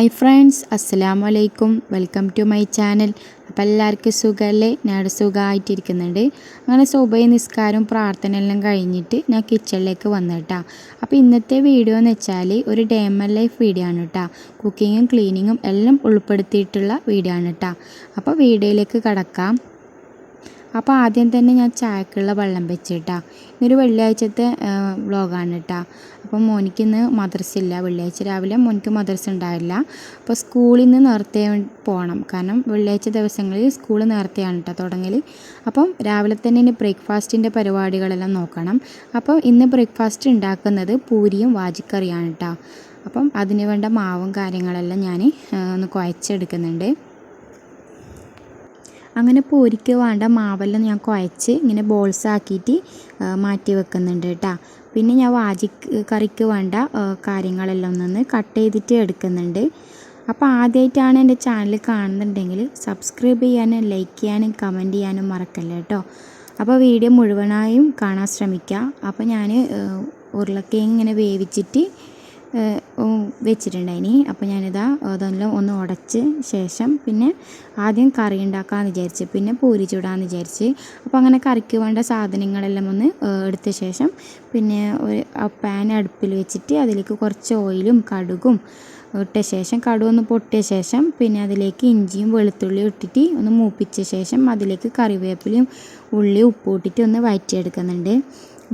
Hi friends അസ്സലാമു അലൈക്കും welcome to my channel. അപ്പോൾ എല്ലാവർക്കും സുഖമല്ലേ ഞാൻ സുഖമായിട്ടിരിക്കുന്നുണ്ട്. അങ്ങനെ സുബൈ നിസ്കാരവും പ്രാർത്ഥന എല്ലാം കഴിഞ്ഞിട്ട് ഞാൻ കിച്ചണിലേക്ക് വന്നു കേട്ടോ അപ്പോൾ ഇന്നത്തെ വീഡിയോ എന്ന് വെച്ചാൽ ഒരു ഡേ ലൈഫ് വീഡിയോ ആണ് കേട്ടോ. കുക്കിങ്ങും ക്ലീനിങ്ങും എല്ലാം ഉൾപ്പെടുത്തിയിട്ടുള്ള വീഡിയോ ആണ് കേട്ടോ. അപ്പോൾ വീഡിയോയിലേക്ക് കടക്കാം. അപ്പോൾ ആദ്യം തന്നെ ഞാൻ ചായക്കുള്ള വെള്ളം വെച്ചിട്ടാ. ഇന്നൊരു വെള്ളിയാഴ്ചത്തെ വ്ളോഗാണ് കേട്ടോ അപ്പം മോനിക്ക് ഇന്ന് മദ്രസ ഇല്ല വെള്ളിയാഴ്ച രാവിലെ മോനിക്ക് മദ്രസ ഉണ്ടായില്ല അപ്പോൾ സ്കൂളിൽ നിന്ന് നേരത്തെ പോകണം കാരണം വെള്ളിയാഴ്ച ദിവസങ്ങളിൽ സ്കൂൾ നേരത്തെയാണ് കേട്ടോ തുടങ്ങൽ അപ്പം രാവിലെ തന്നെ ഇനി ബ്രേക്ക്ഫാസ്റ്റിന്റെ പരിപാടികളെല്ലാം നോക്കണം. അപ്പോൾ ഇന്ന് ബ്രേക്ക്ഫാസ്റ്റ് ഉണ്ടാക്കുന്നത് പൂരിയും വാജിക്കറിയാണ് കേട്ടോ അപ്പം അതിന് വേണ്ട മാവും കാര്യങ്ങളെല്ലാം ഞാൻ ഒന്ന് കുഴച്ചെടുക്കുന്നുണ്ട്. അങ്ങനെ പൂരിക്ക് വേണ്ട മാവെല്ലാം ഞാൻ കുഴച്ച് ഇങ്ങനെ ബോൾസ് ആക്കിയിട്ട് മാറ്റി വെക്കുന്നുണ്ട് കേട്ടോ പിന്നെ ഞാൻ വാജി കറിക്ക് വേണ്ട കാര്യങ്ങളെല്ലാം ഒന്ന് കട്ട് ചെയ്തിട്ട് എടുക്കുന്നുണ്ട്. അപ്പോൾ ആദ്യമായിട്ടാണ് എന്റെ ചാനൽ കാണുന്നുണ്ടെങ്കിൽ സബ്സ്ക്രൈബ് ചെയ്യാനും ലൈക്ക് ചെയ്യാനും കമന്റ് ചെയ്യാനും മറക്കല്ല കേട്ടോ അപ്പോൾ വീഡിയോ മുഴുവനായും കാണാൻ ശ്രമിക്കുക അപ്പോൾ ഞാൻ ഉരുളക്കിഴങ്ങ് ഇങ്ങനെ വേവിച്ചിട്ട് വെച്ചിട്ടുണ്ടായിനി. അപ്പോൾ ഞാനിതാ അതെല്ലാം ഒന്ന് ഉടച്ച് ശേഷം പിന്നെ ആദ്യം കറി ഉണ്ടാക്കാമെന്ന് വിചാരിച്ച് പിന്നെ പൂരി ചൂടാമെന്ന് വിചാരിച്ച്. അപ്പോൾ അങ്ങനെ കറിക്ക് വേണ്ട സാധനങ്ങളെല്ലാം ഒന്ന് എടുത്ത ശേഷം പിന്നെ ഒരു പാൻ അടുപ്പിൽ വെച്ചിട്ട് അതിലേക്ക് കുറച്ച് ഓയിലും കടുകും ഇട്ട ശേഷം കടുവൊന്ന് പൊട്ടിയ ശേഷം പിന്നെ അതിലേക്ക് ഇഞ്ചിയും വെളുത്തുള്ളിയും ഇട്ടിട്ട് ഒന്ന് മൂപ്പിച്ച ശേഷം അതിലേക്ക് കറിവേപ്പിലയും ഉള്ളി ഉപ്പ് ഇട്ടിട്ട് ഒന്ന് വയറ്റിയെടുക്കുന്നുണ്ട്.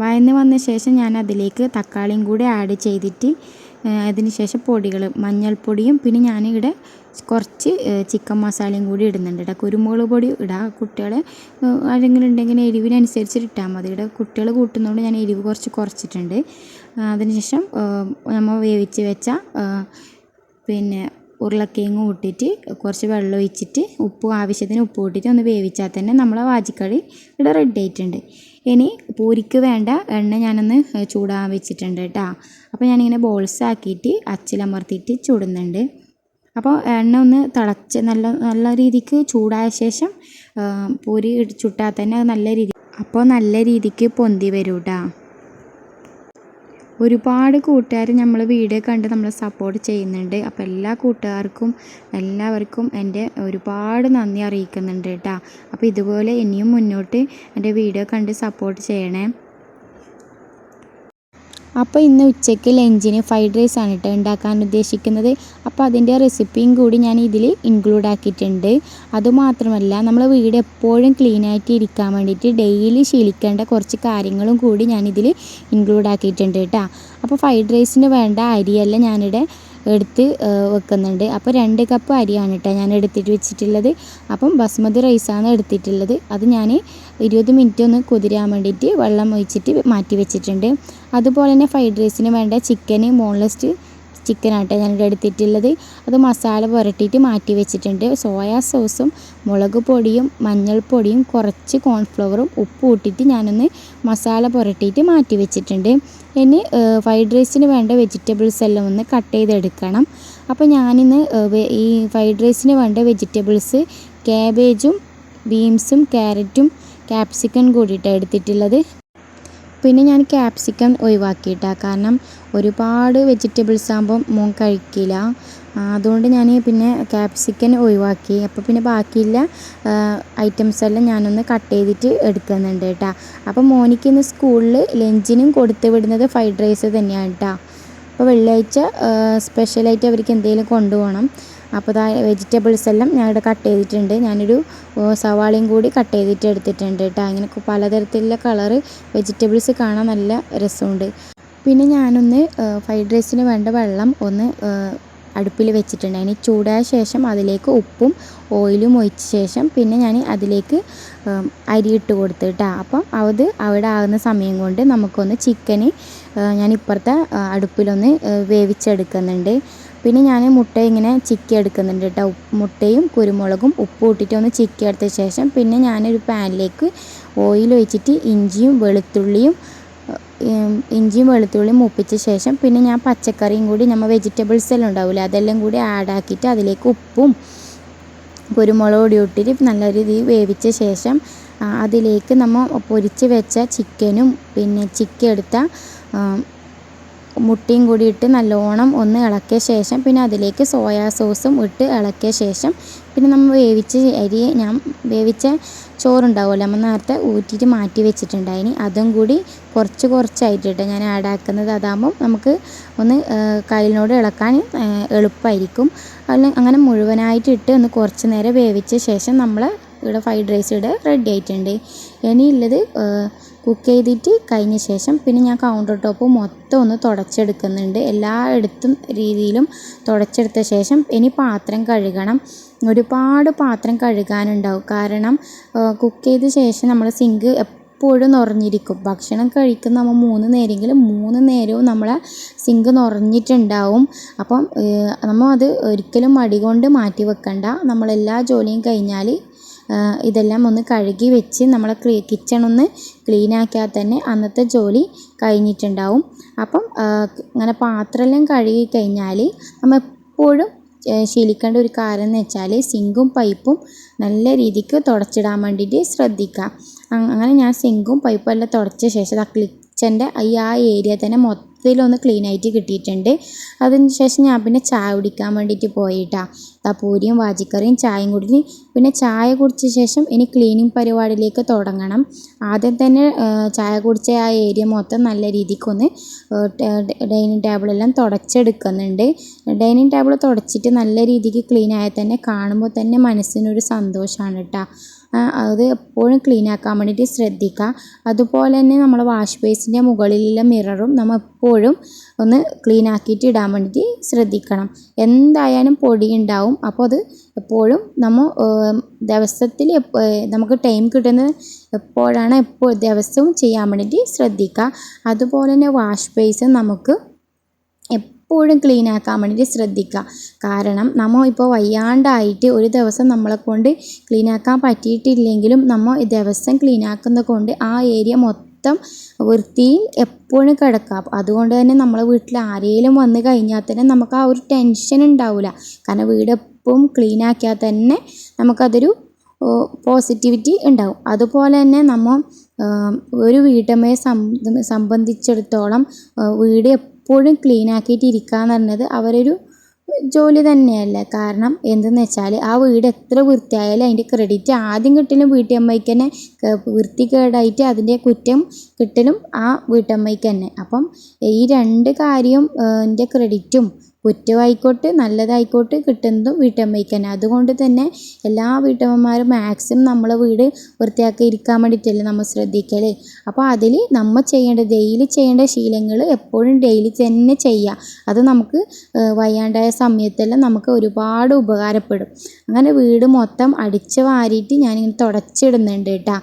വയന്ന് വന്ന ശേഷം ഞാൻ അതിലേക്ക് തക്കാളിയും കൂടി ആഡ് ചെയ്തിട്ട് അതിന് ശേഷം പൊടികൾ മഞ്ഞൾപ്പൊടിയും പിന്നെ ഞാനിവിടെ കുറച്ച് ചിക്കൻ മസാലയും കൂടി ഇടുന്നുണ്ട് കേട്ടോ കുരുമുളക് പൊടി ഇടാം. കുട്ടികളെ ആരെങ്കിലും ഉണ്ടെങ്കിൽ എരിവിനനുസരിച്ച് ഇട്ടാൽ മതി. ഇവിടെ കുട്ടികൾ കൂട്ടുന്നതുകൊണ്ട് ഞാൻ എരിവ് കുറച്ച് കുറച്ചിട്ടുണ്ട്. അതിനുശേഷം നമ്മൾ വേവിച്ച് വെച്ച പിന്നെ ഉരുളക്കിഴങ്ങ് കൂട്ടിയിട്ട് കുറച്ച് വെള്ളം ഒഴിച്ചിട്ട് ഉപ്പ് ആവശ്യത്തിന് ഉപ്പ് കൂട്ടിയിട്ട് ഒന്ന് വേവിച്ചാൽ തന്നെ നമ്മളെ വാജിക്കറി ഇവിടെ റെഡി ആയിട്ടുണ്ട്. ഇനി പൂരിക്ക് വേണ്ട എണ്ണ ഞാനൊന്ന് ചൂടാൻ വെച്ചിട്ടുണ്ട് കേട്ടോ. അപ്പോൾ ഞാനിങ്ങനെ ബോൾസ് ആക്കിയിട്ട് അച്ചിലമർത്തിയിട്ട് ചൂടുന്നുണ്ട്. അപ്പോൾ എണ്ണ ഒന്ന് തിളച്ച് നല്ല നല്ല രീതിക്ക് ചൂടായ ശേഷം പൂരി ചുട്ടാൽ തന്നെ നല്ല രീതി അപ്പോൾ നല്ല രീതിക്ക് പൊന്തി വരും കേട്ടോ ഒരുപാട് കൂട്ടുകാർ നമ്മൾ വീഡിയോ കണ്ട് നമ്മളെ സപ്പോർട്ട് ചെയ്യുന്നുണ്ട്. അപ്പോൾ എല്ലാ കൂട്ടുകാർക്കും എല്ലാവർക്കും എന്റെ ഒരുപാട് നന്ദി അറിയിക്കുന്നുണ്ട് കേട്ടോ. അപ്പോൾ ഇതുപോലെ ഇനിയും മുന്നോട്ട് എന്റെ വീഡിയോ കണ്ട് സപ്പോർട്ട് ചെയ്യണേ. അപ്പോൾ ഇന്ന് ഉച്ചയ്ക്ക് ലഞ്ചിന് ഫ്രൈഡ് റൈസ് ആണ് കേട്ടോ ഉണ്ടാക്കാൻ ഉദ്ദേശിക്കുന്നത്. അപ്പോൾ അതിന്റെ റെസിപ്പിയും കൂടി ഞാൻ ഇതിൽ ഇൻക്ലൂഡ് ആക്കിയിട്ടുണ്ട്. അതുമാത്രമല്ല നമ്മൾ വീട് എപ്പോഴും ക്ലീൻ ആയിട്ട് ഇരിക്കാൻ വേണ്ടിയിട്ട് ഡെയിലി ശീലിക്കേണ്ട കുറച്ച് കാര്യങ്ങളും കൂടി ഞാനിതിൽ ഇൻക്ലൂഡ് ആക്കിയിട്ടുണ്ട് കേട്ടോ. അപ്പോൾ ഫ്രൈഡ് റൈസിന് വേണ്ട അരിയെല്ലാം ഞാനിവിടെ എടുത്ത് വെക്കുന്നുണ്ട്. അപ്പോൾ രണ്ട് കപ്പ് അരിയാണ് കേട്ടോ ഞാൻ എടുത്തിട്ട് വെച്ചിട്ടുള്ളത്. അപ്പം ബസ്മതി റൈസാണ് എടുത്തിട്ടുള്ളത്. അത് ഞാൻ ഇരുപത് മിനിറ്റ് ഒന്ന് കുതിരാൻ വേണ്ടിയിട്ട് വെള്ളം ഒഴിച്ചിട്ട് മാറ്റി വെച്ചിട്ടുണ്ട്. അതുപോലെ തന്നെ ഫ്രൈഡ് റൈസിന് വേണ്ട ചിക്കന് ബോൺലെസ് ചിക്കനാട്ടോ ഞാൻ എടുത്തിട്ടുള്ളത്. അത് മസാല പുരട്ടിയിട്ട് മാറ്റി വെച്ചിട്ടുണ്ട്. സോയാ സോസും മുളക് പൊടിയും മഞ്ഞൾപ്പൊടിയും കുറച്ച് കോൺഫ്ലവറും ഉപ്പ് ഇട്ടിട്ട് ഞാനൊന്ന് മസാല പുരട്ടിയിട്ട് മാറ്റി വെച്ചിട്ടുണ്ട്. ഇനി ഫ്രൈഡ് റൈസിന് വേണ്ട വെജിറ്റബിൾസ് എല്ലാം ഒന്ന് കട്ട് ചെയ്തെടുക്കണം. അപ്പോൾ ഞാനിന്ന് ഈ ഫ്രൈഡ് റൈസിന് വേണ്ട വെജിറ്റബിൾസ് ക്യാബേജും ബീൻസും ക്യാരറ്റും ക്യാപ്സിക്കം കൂടിയിട്ടാണ് എടുത്തിട്ടുള്ളത്. പിന്നെ ഞാൻ ക്യാപ്സിക്കം ഒഴിവാക്കിയിട്ടാണ് കാരണം ഒരുപാട് വെജിറ്റബിൾസ് ആകുമ്പം മോൻ കഴിക്കില്ല. അതുകൊണ്ട് ഞാൻ പിന്നെ ക്യാപ്സിക്കൻ ഒഴിവാക്കി. അപ്പോൾ പിന്നെ ബാക്കിയുള്ള ഐറ്റംസ് എല്ലാം ഞാനൊന്ന് കട്ട് ചെയ്തിട്ട് എടുക്കുന്നുണ്ട് കേട്ടോ. അപ്പോൾ മോനിക്ക് ഇന്ന് സ്കൂളിൽ ലഞ്ചിനും കൊടുത്ത് വിടുന്നത് ഫ്രൈഡ് റൈസ് തന്നെയാണ് കേട്ടോ. അപ്പോൾ വെള്ളിയാഴ്ച സ്പെഷ്യലായിട്ട് അവർക്ക് എന്തെങ്കിലും കൊണ്ടുപോകണം. അപ്പോൾ ഇതാ വെജിറ്റബിൾസ് എല്ലാം ഞാൻ ഇവിടെ കട്ട് ചെയ്തിട്ടുണ്ട്. ഞാനൊരു സവാളയും കൂടി കട്ട് ചെയ്തിട്ട് എടുത്തിട്ടുണ്ട് കേട്ടോ. അങ്ങനെ പലതരത്തിലുള്ള കളറ് വെജിറ്റബിൾസ് കാണാൻ നല്ല രസമുണ്ട്. പിന്നെ ഞാനൊന്ന് ഫ്രൈഡ് റൈസിന് വേണ്ട വെള്ളം ഒന്ന് അടുപ്പിൽ വെച്ചിട്ടുണ്ട്. അതിന് ചൂടായ ശേഷം അതിലേക്ക് ഉപ്പും ഓയിലും ഒഴിച്ച ശേഷം പിന്നെ ഞാൻ അതിലേക്ക് അരി ഇട്ട് കൊടുത്തു കേട്ടോ അപ്പം അത് അവിടെ ആകുന്ന സമയം കൊണ്ട് നമുക്കൊന്ന് ചിക്കന് ഞാൻ ഇപ്പുറത്തെ അടുപ്പിലൊന്ന് വേവിച്ചെടുക്കുന്നുണ്ട്. പിന്നെ ഞാൻ മുട്ട ഇങ്ങനെ ചിക്കി എടുക്കുന്നുണ്ട് കേട്ടോ മുട്ടയും കുരുമുളകും ഉപ്പ് ഇട്ടിട്ട് ഒന്ന് ചിക്കി എടുത്ത ശേഷം പിന്നെ ഞാനൊരു പാനിലേക്ക് ഓയിൽ ഒഴിച്ചിട്ട് ഇഞ്ചിയും വെളുത്തുള്ളിയും ഇഞ്ചിയും വെളുത്തുള്ളിയും മൂപ്പിച്ച ശേഷം പിന്നെ ഞാൻ പച്ചക്കറിയും കൂടി നമ്മൾ വെജിറ്റബിൾസ് എല്ലാം ഉണ്ടാവില്ല അതെല്ലാം കൂടി ആഡ് ആക്കിയിട്ട് അതിലേക്ക് ഉപ്പും കുരുമുളക് പൊടി ഇട്ടിട്ട് നല്ല രീതിയിൽ വേവിച്ച ശേഷം അതിലേക്ക് നമ്മൾ പൊരിച്ച് വെച്ച ചിക്കനും പിന്നെ ചിക്കൻ എടുത്ത മുട്ടയും കൂടി ഇട്ട് നല്ലോണം ഒന്ന് ഇളക്കിയ ശേഷം പിന്നെ അതിലേക്ക് സോയാ സോസും ഇട്ട് ഇളക്കിയ ശേഷം പിന്നെ നമ്മൾ വേവിച്ച് അരി ഞാൻ വേവിച്ച ചോറുണ്ടാവുമല്ലോ നമ്മൾ നേരത്തെ ഊറ്റിയിട്ട് മാറ്റി വെച്ചിട്ടുണ്ടായിനി. അതും കൂടി കുറച്ച് കുറച്ചായിട്ടിട്ട് ഞാൻ ആഡ് ആക്കുന്നത് അതാകുമ്പോൾ നമുക്ക് ഒന്ന് കയ്യിലിനോട് ഇളക്കാൻ എളുപ്പമായിരിക്കും. അതിൽ അങ്ങനെ മുഴുവനായിട്ട് ഇട്ട് ഒന്ന് കുറച്ച് നേരം വേവിച്ച ശേഷം നമ്മൾ ഇവിടെ ഫ്രൈഡ് റൈസ് ഇവിടെ റെഡി ആയിട്ടുണ്ട്. ഇനിയുള്ളത് കുക്ക് ചെയ്തിട്ട് കഴിഞ്ഞ ശേഷം പിന്നെ ഞാൻ കൗണ്ടർ ടോപ്പ് മൊത്തം ഒന്ന് തുടച്ചെടുക്കുന്നുണ്ട്. എല്ലായിടത്തും രീതിയിലും തുടച്ചെടുത്ത ശേഷം ഇനി പാത്രം കഴുകണം. ഒരുപാട് പാത്രം കഴുകാനുണ്ടാവും. കാരണം കുക്ക് ചെയ്ത ശേഷം നമ്മൾ സിങ്ക് എപ്പോഴും നിറഞ്ഞിരിക്കും. ഭക്ഷണം കഴിക്കുന്ന നമ്മൾ മൂന്ന് നേരമെങ്കിലും മൂന്ന് നേരവും നമ്മളെ സിങ്ക് നിറഞ്ഞിട്ടുണ്ടാവും. അപ്പം നമ്മൾ അത് ഒരിക്കലും മടി കൊണ്ട് മാറ്റി വെക്കണ്ട. നമ്മളെല്ലാ ജോലിയും കഴിഞ്ഞാൽ ഇതെല്ലാം ഒന്ന് കഴുകി വെച്ച് നമ്മളെ കിച്ചൺ ഒന്ന് ക്ലീൻ ആക്കിയാൽ തന്നെ അന്നത്തെ ജോലി കഴിഞ്ഞിട്ടുണ്ടാവും. അപ്പം അങ്ങനെ പാത്രമെല്ലാം കഴുകി കഴിഞ്ഞാൽ നമ്മൾ എപ്പോഴും ശീലിക്കേണ്ട ഒരു കാര്യം എന്ന് വെച്ചാൽ സിങ്കും പൈപ്പും നല്ല രീതിക്ക് തുടച്ചിടാൻ വേണ്ടിയിട്ട് ശ്രദ്ധിക്കുക. അങ്ങനെ ഞാൻ സിങ്കും പൈപ്പും എല്ലാം തുടച്ച ശേഷം ആ കിച്ചന്റെ ഈ ആ ഏരിയ തന്നെ മൊത്തത്തിലൊന്ന് ക്ലീൻ ആയിട്ട് കിട്ടിയിട്ടുണ്ട്. അതിന് ശേഷം ഞാൻ പിന്നെ ചായ കുടിക്കാൻ വേണ്ടിയിട്ട് പോയിട്ടാ. പൂരിയും വാജിക്കറിയും ചായയും കുടിച്ച് പിന്നെ ചായ കുടിച്ച ശേഷം ഇനി ക്ലീനിങ് പരിപാടിയിലേക്ക് തുടങ്ങണം. ആദ്യം തന്നെ ചായ കുടിച്ച ആ ഏരിയ മൊത്തം നല്ല രീതിക്കൊന്ന് ഡൈനിങ് ടേബിളെല്ലാം തുടച്ചെടുക്കുന്നുണ്ട്. ഡൈനിങ് ടേബിൾ തുടച്ചിട്ട് നല്ല രീതിക്ക് ക്ലീൻ ആയാൽ തന്നെ കാണുമ്പോൾ തന്നെ മനസ്സിനൊരു സന്തോഷമാണ് കേട്ടോ അത് എപ്പോഴും ക്ലീൻ ആക്കാൻ വേണ്ടിയിട്ട് ശ്രദ്ധിക്കുക. അതുപോലെ തന്നെ നമ്മൾ വാഷ് ബേസിന്റെ മുകളിലുള്ള മിററും നമ്മൾ എപ്പോഴും ഒന്ന് ക്ലീൻ ആക്കിയിട്ട് ഇടാൻ വേണ്ടിയിട്ട് ശ്രദ്ധിക്കണം. എന്തായാലും പൊടി ഉണ്ടാവും. അപ്പോൾ അത് എപ്പോഴും നമ്മൾ ദിവസത്തിൽ നമുക്ക് ടൈം കിട്ടുന്നത് എപ്പോഴാണ് എപ്പോൾ ദിവസവും ചെയ്യാൻ വേണ്ടിയിട്ട് ശ്രദ്ധിക്കുക. അതുപോലെ തന്നെ വാഷ് ബേസ് നമുക്ക് എപ്പോഴും ക്ലീൻ ആക്കാൻ വേണ്ടിയിട്ട് ശ്രദ്ധിക്കുക. കാരണം നമ്മൾ ഇപ്പോൾ വയ്യാണ്ടായിട്ട് ഒരു ദിവസം നമ്മളെ കൊണ്ട് ക്ലീൻ ആക്കാൻ പറ്റിയിട്ടില്ലെങ്കിലും നമ്മൾ ദിവസം ക്ലീൻ ആക്കുന്നത് കൊണ്ട് ആ ഏരിയ മൊത്തം വൃത്തിയിൽ എപ്പോഴും കിടക്കാം അതുകൊണ്ട് തന്നെ നമ്മളെ വീട്ടിൽ ആരെങ്കിലും വന്നു കഴിഞ്ഞാൽ തന്നെ നമുക്ക് ആ ഒരു ടെൻഷൻ ഉണ്ടാവില്ല കാരണം വീട് എപ്പോഴും ക്ലീൻ ആക്കിയാൽ തന്നെ നമുക്കതൊരു പോസിറ്റിവിറ്റി ഉണ്ടാവും. അതുപോലെ തന്നെ നമ്മൾ ഒരു വീട്ടമ്മയെ സംബന്ധിച്ചിടത്തോളം വീട് എപ്പോഴും ക്ലീൻ ആക്കിയിട്ട് എന്ന് പറഞ്ഞത് അവരൊരു ജോലി തന്നെയല്ലേ? കാരണം എന്തെന്ന് വെച്ചാൽ ആ വീട് എത്ര വൃത്തിയായാലും അതിന്റെ ക്രെഡിറ്റ് ആദ്യം കിട്ടലും വീട്ടമ്മയ്ക്ക് തന്നെ വൃത്തികേടായിട്ട് അതിന്റെ കുറ്റം കിട്ടലും ആ വീട്ടമ്മയ്ക്ക് തന്നെ. അപ്പം ഈ രണ്ട് കാര്യം ക്രെഡിറ്റും കുറ്റമായിക്കോട്ടെ നല്ലതായിക്കോട്ടെ കിട്ടുന്നതും വീട്ടമ്മയ്ക്ക് തന്നെ അതുകൊണ്ട് തന്നെ എല്ലാ വീട്ടമ്മമാരും മാക്സിമം നമ്മളെ വീട് വൃത്തിയാക്കി ഇരിക്കാൻ വേണ്ടിയിട്ടല്ലേ നമ്മൾ ശ്രദ്ധിക്കൽ അപ്പോൾ അതിൽ നമ്മൾ ചെയ്യേണ്ട ഡെയിലി ചെയ്യേണ്ട ശീലങ്ങൾ എപ്പോഴും ഡെയിലി തന്നെ ചെയ്യുക. അത് നമുക്ക് വയ്യാണ്ടായ സമയത്തെല്ലാം നമുക്ക് ഒരുപാട് ഉപകാരപ്പെടും. അങ്ങനെ വീട് മൊത്തം അടിച്ച് വാരിയിട്ട് ഞാനിങ്ങനെ തുടച്ചിടുന്നുണ്ട് കേട്ടോ.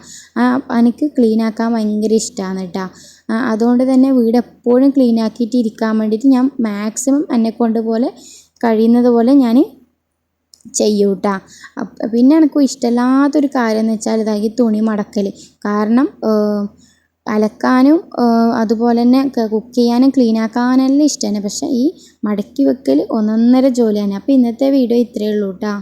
എനിക്ക് ക്ലീൻ ആക്കാൻ ഭയങ്കര ഇഷ്ടമാണ് കേട്ടോ. അതുകൊണ്ട് തന്നെ വീട് എപ്പോഴും ക്ലീൻ ആക്കിയിട്ട് ഇരിക്കാൻ വേണ്ടിയിട്ട് ഞാൻ മാക്സിമം എന്നെക്കൊണ്ട് പോലെ കഴിയുന്നത് പോലെ ഞാൻ ചെയ്യും കേട്ടോ പിന്നെ എനിക്ക് ഇഷ്ടമില്ലാത്തൊരു കാര്യം എന്ന് വെച്ചാൽ ഇതായി തുണി മടക്കൽ കാരണം അലക്കാനും അതുപോലെ തന്നെ കുക്ക് ചെയ്യാനും ക്ലീൻ ആക്കാനെല്ലാം ഇഷ്ടമാണ് പക്ഷേ ഈ മടക്കി വെക്കൽ ഒന്നൊന്നര ജോലിയാണ്. അപ്പോൾ ഇന്നത്തെ വീഡിയോ ഇത്രയേ ഉള്ളൂ കേട്ടോ